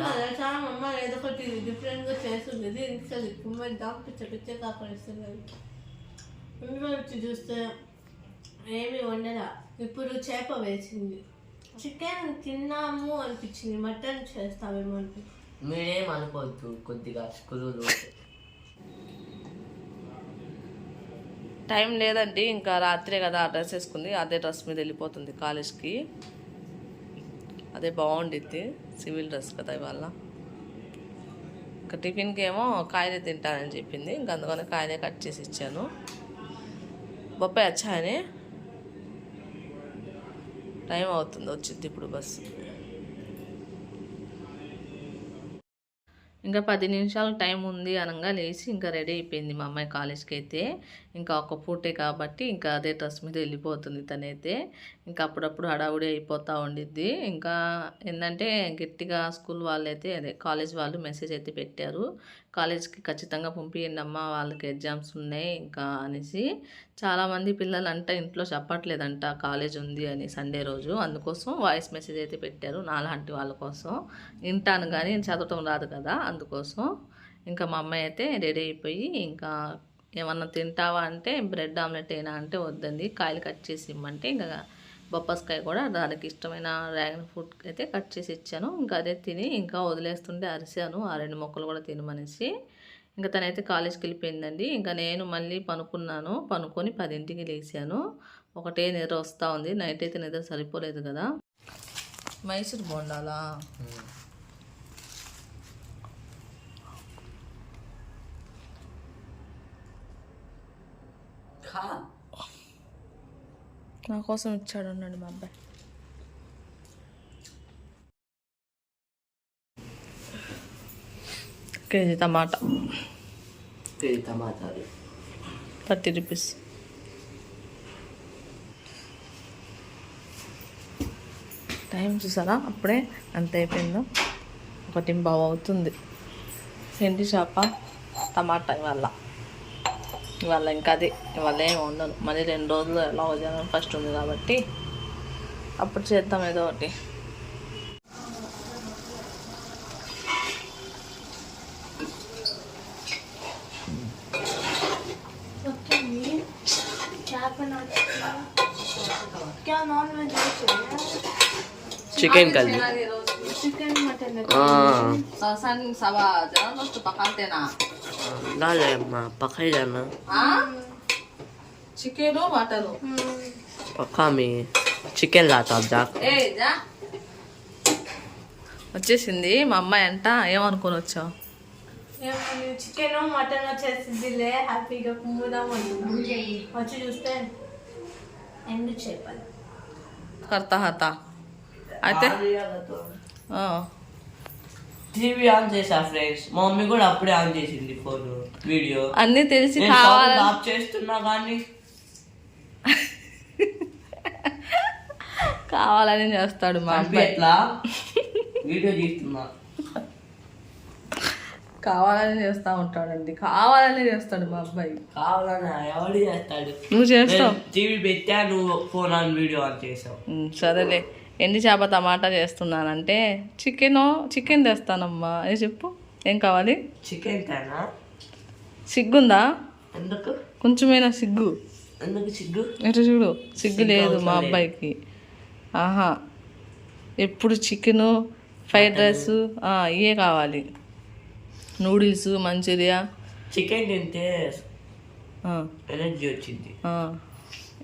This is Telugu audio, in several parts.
అమ్మ ఏదో ఒకటి డిఫరెంట్గా చేస్తుండేది. ఇంకా కుమ్మేద్దాం పిచ్చ పిచ్చ కాపరిస్తున్నది ఇందులో వచ్చి చూస్తే ఏమి వండరా ఇప్పుడు చేప వేసింది. చికెన్ తిన్నాము అనిపించింది. మటన్ చేస్తామేమో అనిపించింది మీరేం అనుకోవద్దు కొద్దిగా స్కూలు టైం లేదండి. ఇంకా రాత్రే కదా ఆ డ్రెస్ వేసుకుంది. అదే డ్రెస్ మీద వెళ్ళిపోతుంది కాలేజ్కి. అదే బాగుండిద్ది సివిల్ డ్రెస్ కదా ఇవాళ. ఇంకా టిఫిన్కి ఏమో కాయలే తింటానని చెప్పింది ఇంకా అందుకని కాయలే కట్ చేసి ఇచ్చాను. బొప్పాయి వచ్చాయని? టైం అవుతుంది వచ్చింది ఇప్పుడు బస్సు. ఇంకా పది నిమిషాలు టైం ఉంది అనగా లేచి ఇంకా రెడీ అయిపోయింది మా అమ్మాయి కాలేజ్కి అయితే ఇంకా ఒక పూటే కాబట్టి ఇంకా అదే డ్రెస్ మీద వెళ్ళిపోతుంది తనైతే. ఇంకా అప్పుడప్పుడు హడావుడి అయిపోతూ ఉండిద్ది. ఇంకా ఏంటంటే గట్టిగా స్కూల్ వాళ్ళు అయితే అదే కాలేజ్ వాళ్ళు మెసేజ్ అయితే పెట్టారు. కాలేజ్కి ఖచ్చితంగా పంపించండి అమ్మ వాళ్ళకి ఎగ్జామ్స్ ఉన్నాయి ఇంకా అనేసి. చాలామంది పిల్లలు అంట ఇంట్లో చెప్పట్లేదంట కాలేజ్ ఉంది అని సండే రోజు. అందుకోసం వాయిస్ మెసేజ్ అయితే పెట్టారు నాలాంటి వాళ్ళ కోసం. వింటాను కానీ చదవటం రాదు కదా. అందుకోసం ఇంకా మా అమ్మాయి అయితే రెడీ అయిపోయి ఇంకా ఏమన్నా తింటావా అంటే బ్రెడ్ ఆమ్లెట్ అయినా అంటే వద్దండి. కాయలు కట్ చేసి ఇమ్మంటే ఇంకా బొప్పస్కాయ కూడా దానికి ఇష్టమైన డ్రాగన్ ఫ్రూట్ అయితే కట్ చేసి ఇచ్చాను. ఇంకా అదే తిని ఇంకా వదిలేస్తుంటే అరిశాను ఆ రెండు మొక్కలు కూడా తినమనేసి ఇంకా తనైతే కాలేజ్కి వెళ్ళిపోయిందండి. ఇంకా నేను మళ్ళీ పనుకున్నాను. పనుకొని పదింటికి లేచాను. ఒకటే నిద్ర వస్తూ ఉంది. నైట్ అయితే నిద్ర సరిపోలేదు కదా. మైసూర్ బోండాలా? నా కోసం ఇచ్చాడు ఉన్నాడు మా అబ్బాయి. KG tomato. కేజీ టమాటాలు థర్టీ రూపీస్. టైం చూసారా? అప్పుడే అంత అయిపోయిందో. ఒకటి బావు అవుతుంది. ఎండి చేప టమాటా ఇవాళ. ఇవాళ ఇంకా అది ఇవాళ ఏమి ఉండదు మళ్ళీ రెండు రోజులు ఎలా జనవరి ఫస్ట్ ఉంది కాబట్టి అప్పుడు చేద్దాం ఏదో ఒకటి क्या non veg chicken curry chicken mutton sun సవా జనం వస్తు పక్కంతేనా లాలే అమ్మా పక్కన చికెను మటను. పక్కా మీ చికెన్ లాతా జాక్. ఏ జా. వచ్చేసింది మా అమ్మాయి అంట ఏమనుకొని వచ్చావు? చికెన్ మటన్ వచ్చేసిందిలే హ్యాపీగా కుమ్ముదాం వచ్చి చూస్తే ఎండు చేపలు కర్త హత. అయితే? టీవీ ఆన్ చేసా ఫ్రెండ్స్ మా మమ్మీ కూడా అప్పుడే ఆన్ చేసింది ఫోన్ వీడియో. అన్నీ తెలిసి sound ఆఫ్ చేస్తున్నా కానీ. కావాలని చేస్తాడు మా అబ్బాయి. ఎట్లా? వీడియో తీస్తున్నా. కావాలని చేస్తా ఉంటాడండి. కావాలని చేస్తాడు మా అబ్బాయి. కావాలని ఎవడు చేస్తాడు? నువ్వు చేస్తావు. టీవీ పెట్టా నువ్వు ఫోన్ ఆన్ వీడియో ఆన్ చేసావు. సరేలే. ఎండి చేప టమాటా చేస్తున్నానంటే చికెన్ చికెన్ తెస్తానమ్మా ఏ చెప్పు. ఏం కావాలి? చికెన్ తేనా? సిగ్గుందా? ఎందుకు? కొంచెమైనా సిగ్గు. ఎందుకు సిగ్గు? చూడు సిగ్గు లేదు మా అబ్బాయికి. ఆహా. ఎప్పుడు చికెను ఫ్రైడ్ రైస్ ఇవే కావాలి. నూడిల్స్ మంచూరియా చికెన్ తింటే ఎనర్జీ వచ్చింది.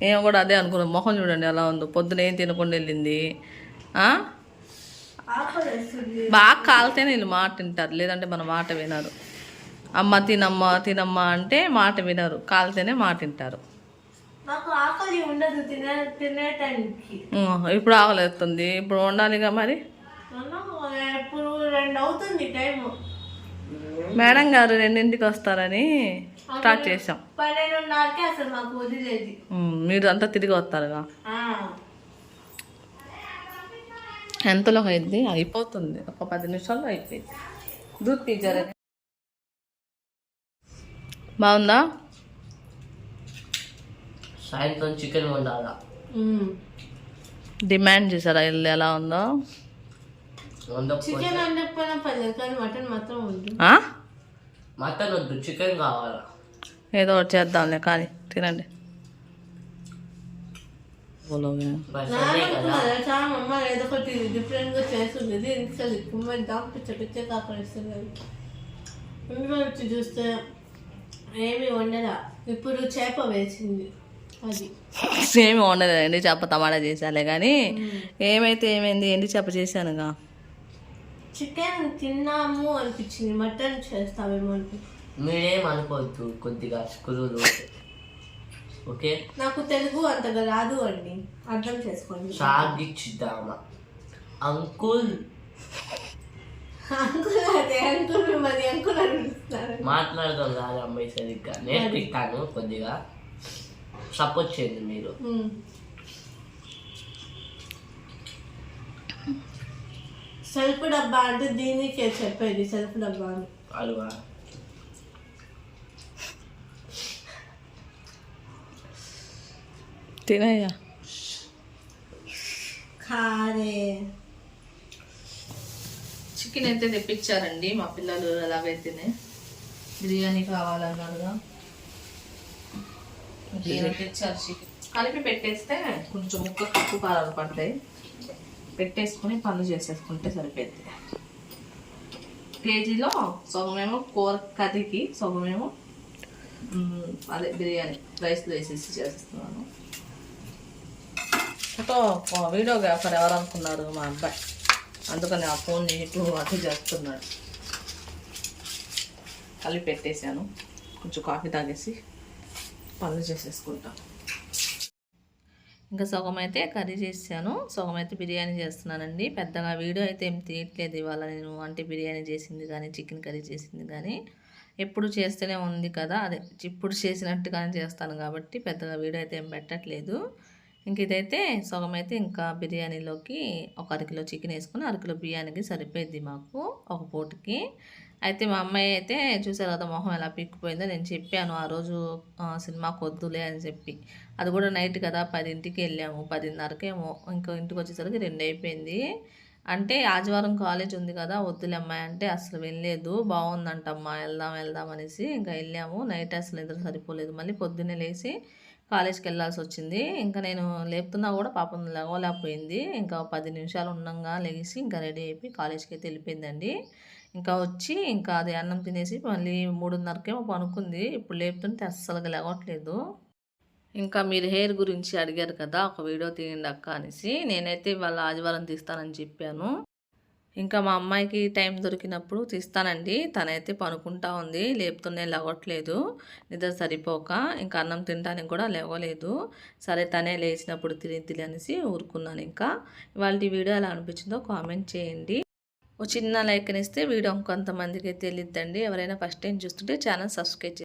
ఏమో కూడా అదే అనుకున్నాం మొహం చూడండి ఎలా ఉందో. పొద్దున ఏం తినకుండా వెళ్ళింది. బాగా కాలితేనే వీళ్ళు మాట వింటారు. లేదంటే మన మాట వినరు. అమ్మ తినమ్మ తినమ్మ అంటే మాట వినరు. కాలితేనే మాట వింటారు. ఉమ్, ఇప్పుడు ఆకలిస్తుంది ఇప్పుడు వండాలిగా మరి? మేడం గారు రెండింటికి వస్తారని స్టార్ట్ చేసాం. పన్నెండున్నరకే అసలు మాకు వదిలేది. ఉమ్, మీరు అంతా తిరిగి వస్తారుగా? ఆ. ఎంతలో అయింది? అయిపోతుంది. ఒక పది నిమిషాల్లో అయిపోయింది. దూద్ అని బాగుందా? సాయంత్రం చికెన్ వండాలా. డిమాండ్ చేశారా? ఇల్లు ఎలా ఉందో? చికెన్ వండకపోయినా పర్లేదు కానీ మటన్ మాత్రం ఉంది ఆ? మటన్ వద్దు. చికెన్ కావాలా? ఏదో ఒకటి చేద్దాంలే కానీ తినండి. వచ్చి చూస్తే ఏమి వండరా ఇప్పుడు చేప వేసింది అది ఏమి ఉండదు ఎండి చేప టమాటా చేసాలే కానీ ఏమైతే ఏమైంది ఎండి చేప చేశానుగా. చికెన్ తిన్నాము అనిపించింది మటన్ చేస్తామేమో అనిపించింది. మీరేం అనుకోవద్దు కొద్దిగా స్కూలు ఓకే? నాకు తెలుగు అంతగా రాదు అండి. అర్థం చేసుకోండి. సాగిచ్చిద్దామా అంకుల్. అంకుల్ అదే అంకుల్ మిమ్మల్ని అంకుల్ అనిపిస్తున్నారు మాట్లాడదాం కాదు అమ్మాయి సరిగ్గా. నేర్పిస్తాను కొద్దిగా. సపోర్ట్ చేయండి మీరు. సెల్ఫ్ డబ్బా అంటే దీనికే చెప్పేది సెల్ఫ్ డబ్బా అని. అలువా తినయ్యా కారే చికెన్ అయితే తెప్పించారండి మా పిల్లలు ఎలాగైతేనే బిర్యానీ కావాలన్నారుగా. తెచ్చారు చికెన్. కలిపి పెట్టేస్తే కొంచెం ముక్క ఉప్పు కారాలు పడతాయి. పెట్టేసుకుని పనులు చేసేసుకుంటే సరిపోద్ది కేజీలో సగమేమో కూర కర్రీకి సగమేమో అదే బిర్యానీ రైస్లో వేసేసి చేస్తున్నాను ఫోటో వీడియోగ్రాఫర్ ఎవరు అనుకున్నారు మా అబ్బాయి. అందుకని ఆ ఫోన్ ఇప్పుడు అటు చేస్తున్నాడు. కలిపి పెట్టేశాను. కొంచెం కాఫీ తాగేసి పనులు చేసేసుకుంటాను ఇంకా సగం అయితే కర్రీ చేశాను. సగం అయితే బిర్యానీ చేస్తున్నానండి. పెద్దగా వీడియో అయితే ఏం తీయట్లేదు ఇవాళ నేను అంటే బిర్యానీ చేసింది కానీ చికెన్ కర్రీ చేసింది కానీ. ఎప్పుడు చేస్తూనే ఉంది కదా. అదే ఇప్పుడు చేసినట్టుగానే చేస్తాను కాబట్టి పెద్దగా వీడియో అయితే ఏం పెట్టట్లేదు. ఇంక ఇదైతే సగం అయితే ఇంకా బిర్యానీలోకి ఒక అరకిలో చికెన్ వేసుకుని అరకిలో బియ్యానికి సరిపోయింది మాకు ఒక పూటకి. అయితే మా అమ్మాయి అయితే చూసారు కదా మొహం ఎలా పీక్కుపోయిందో నేను చెప్పాను ఆ రోజు సినిమాకి వద్దులే అని చెప్పి. అది కూడా నైట్ కదా పదింటికి వెళ్ళాము పదిన్నరకేమో ఇంకో ఇంటికి వచ్చేసరికి రెండు అయిపోయింది. అంటే ఆదివారం కాలేజ్ ఉంది కదా వద్దులే అమ్మాయి అంటే అసలు వెళ్ళలేదు బాగుందంటమ్మా వెళ్దాం వెళ్దాం అనేసి ఇంకా వెళ్ళాము. నైట్ అసలు నిద్ర సరిపోలేదు మళ్ళీ పొద్దున్నే లేచి కాలేజ్కి వెళ్ళాల్సి వచ్చింది ఇంకా నేను లేపుతున్నా కూడా పాపం లేవలేకపోయింది ఇంకా పది నిమిషాలు ఉండగా లెగిసి ఇంకా రెడీ అయిపోయి కాలేజ్కి అయితే వెళ్ళిపోయిందండి. ఇంకా వచ్చి ఇంకా అది అన్నం తినేసి మళ్ళీ మూడున్నరకేమో పనుకుంది. ఇప్పుడు లేపుతుంటే అస్సలుగా లేవట్లేదు ఇంకా మీరు హెయిర్ గురించి అడిగారు కదా ఒక వీడియో తీయండి అక్క అనేసి. నేనైతే ఇవాళ ఆదివారం తీస్తానని చెప్పాను. ఇంకా మా అమ్మాయికి టైం దొరికినప్పుడు తీస్తానండి. తనైతే పనుకుంటా ఉంది. లేపుతూనే లేవట్లేదు. నిద్ర సరిపోక ఇంకా అన్నం తినడానికి కూడా లేవలేదు. సరే తనే లేచినప్పుడు తిని అనేసి ఊరుకున్నాను ఇంకా. ఇవాళ వీడియో ఎలా అనిపించిందో కామెంట్ చేయండి. ఓ చిన్న లైక్ ఇస్తే వీడియో కొంతమందికి తెలియద్దండి. ఎవరైనా ఫస్ట్ టైం చూస్తుంటే ఛానల్ సబ్స్క్రైబ్